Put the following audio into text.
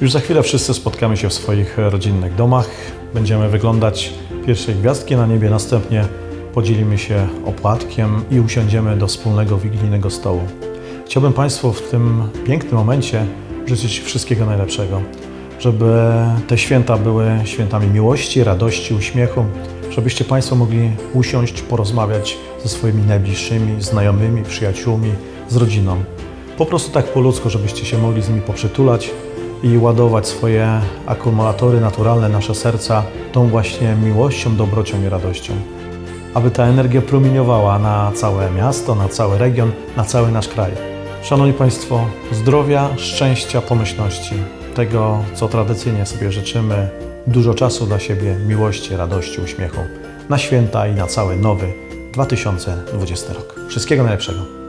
Już za chwilę wszyscy spotkamy się w swoich rodzinnych domach. Będziemy wyglądać pierwsze gwiazdki na niebie, następnie podzielimy się opłatkiem i usiądziemy do wspólnego wigilijnego stołu. Chciałbym Państwu w tym pięknym momencie życzyć wszystkiego najlepszego, żeby te święta były świętami miłości, radości, uśmiechu, żebyście Państwo mogli usiąść, porozmawiać ze swoimi najbliższymi, znajomymi, przyjaciółmi, z rodziną. Po prostu tak po ludzku, żebyście się mogli z nimi poprzytulać i ładować swoje akumulatory naturalne, nasze serca tą właśnie miłością, dobrocią i radością. Aby ta energia promieniowała na całe miasto, na cały region, na cały nasz kraj. Szanowni Państwo, zdrowia, szczęścia, pomyślności, tego, co tradycyjnie sobie życzymy, dużo czasu dla siebie, miłości, radości, uśmiechu na święta i na cały nowy 2020 rok. Wszystkiego najlepszego.